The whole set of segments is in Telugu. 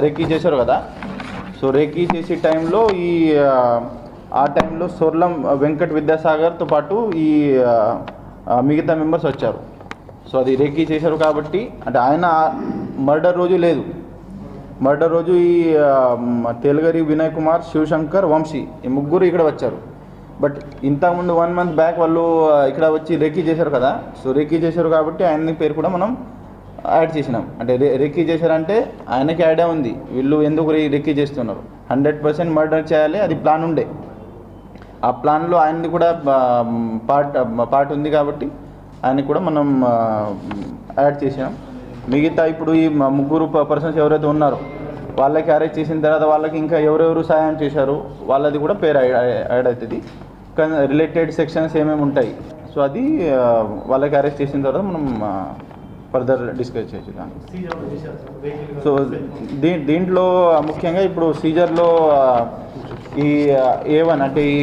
రేకీ చేశారు కదా? సో రేకీ చేసే టైంలో ఈ ఆ, టైంలో సొర్లం వెంకట్ విద్యాసాగర్తో పాటు ఈ మిగతా మెంబర్స్ వచ్చారు. సో అది రేకీ చేశారు కాబట్టి అంటే ఆయన మర్డర్ రోజు లేదు. మర్డర్ రోజు ఈ తెలుగరి వినయ్ కుమార్ శివశంకర్ వంశీ ఈ ముగ్గురు ఇక్కడ వచ్చారు. బట్ ఇంతకుముందు వన్ మంత్ బ్యాక్ వాళ్ళు ఇక్కడ వచ్చి రేకీ చేశారు కదా? సో రేకీ చేశారు కాబట్టి ఆయన పేరు కూడా మనం యాడ్ చేసినాం. అంటే రెక్కీ చేశారంటే ఆయనకి ఐడియా ఉంది. వీళ్ళు ఎందుకు రెక్కీ చేస్తున్నారు? హండ్రెడ్ పర్సెంట్ మర్డర్ చేయాలి అది ప్లాన్ ఉండే. ఆ ప్లాన్లో ఆయనది కూడా పార్ట్ పార్ట్ ఉంది కాబట్టి ఆయనకి కూడా మనం యాడ్ చేసినాం మిగతా ఇప్పుడు ఈ ముగ్గురు పర్సన్స్ ఎవరైతే ఉన్నారో వాళ్ళకి అరెస్ట్ చేసిన తర్వాత వాళ్ళకి ఇంకా ఎవరెవరు సాయం చేశారు వాళ్ళది కూడా పేరు యాడ్ అవుతుంది. కానీ రిలేటెడ్ సెక్షన్స్ ఏమేమి ఉంటాయి? సో అది వాళ్ళకి అరెస్ట్ చేసిన తర్వాత మనం ఫర్దర్ డిస్కస్ చేయొచ్చు దాన్ని సో దీ దీంట్లో ముఖ్యంగా ఇప్పుడు సీజర్లో ఈ ఏ వన్ అంటే ఈ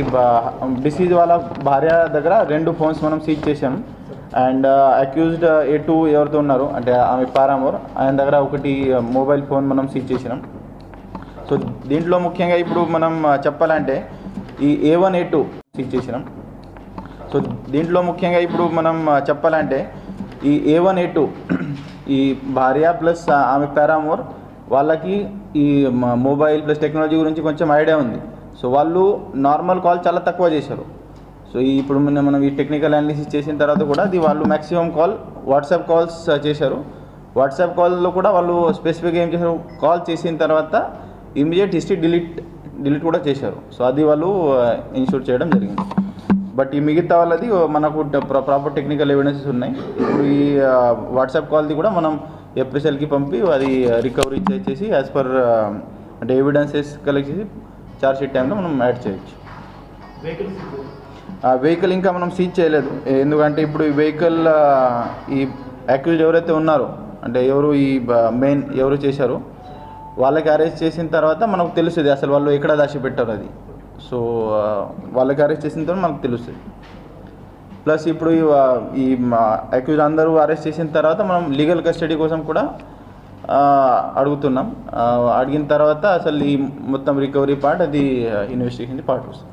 డిసీజ్ వాళ్ళ భార్య దగ్గర రెండు ఫోన్స్ మనం సీజ్ చేసాం అండ్ అక్యూజ్డ్ ఏ టూ ఎవరితో ఉన్నారు? అంటే ఆమె పారామోర్ ఆయన దగ్గర ఒకటి మొబైల్ ఫోన్ మనం సీజ్ చేసినాం సో దీంట్లో ముఖ్యంగా ఇప్పుడు మనం చెప్పాలంటే ఈ A one A two seize చేసినాం సో దీంట్లో ముఖ్యంగా ఇప్పుడు మనం చెప్పాలంటే ఈ ఏ వన్ ఏ టూ ఈ భార్య ప్లస్ ఆమె పారామోర్ వాళ్ళకి ఈ మొబైల్ ప్లస్ టెక్నాలజీ గురించి కొంచెం ఐడియా ఉంది. సో వాళ్ళు నార్మల్ కాల్ చాలా తక్కువ చేశారు. సో ఈ ఇప్పుడు మనం ఈ టెక్నికల్ అనాలిసిస్ చేసిన తర్వాత కూడా అది వాళ్ళు మ్యాక్సిమం కాల్ వాట్సాప్ కాల్స్ చేశారు. వాట్సాప్ కాల్లో కూడా వాళ్ళు స్పెసిఫిక్గా ఏం చేశారు? కాల్ చేసిన తర్వాత ఇమీడియట్ హిస్టరీ డిలీట్ డిలీట్ కూడా చేశారు. సో అది వాళ్ళు ఇన్షూర్ చేయడం జరిగింది. బట్ ఈ మిగతా వాళ్ళది మనకు ప్రాపర్ టెక్నికల్ ఎవిడెన్సెస్ ఉన్నాయి. ఇప్పుడు ఈ వాట్సాప్ కాల్ది కూడా మనం ఎఫ్ఎస్ఎల్కి పంపి అది రికవరీ చేసి యాజ్ పర్ అంటే ఎవిడెన్సెస్ కలెక్ట్ చేసి చార్జ్ షీట్ టైంలో మనం యాడ్ చేయొచ్చు. ఆ వెహికల్ ఇంకా మనం సీజ్ చేయలేదు. ఎందుకంటే ఇప్పుడు ఈ వెహికల్ ఈ అక్యూజ్ ఎవరైతే ఉన్నారో అంటే ఎవరు ఈ మెయిన్ ఎవరు చేశారో వాళ్ళకి అరెస్ట్ చేసిన తర్వాత మనకు తెలుస్తుంది అసలు వాళ్ళు ఎక్కడ దాచిపెట్టారు అది. సో వాళ్ళకి అరెస్ట్ చేసిన తర్వాత మనకు తెలుస్తుంది. ప్లస్ ఇప్పుడు ఈ, ఈ అక్యూజ్ అందరూ అరెస్ట్ చేసిన తర్వాత మనం లీగల్ కస్టడీ కోసం కూడా అడుగుతున్నాం. అడిగిన తర్వాత అసలు ఈ మొత్తం రికవరీ పార్ట్ అది ఇన్వెస్టిగేషన్ పార్ట్ వస్తుంది.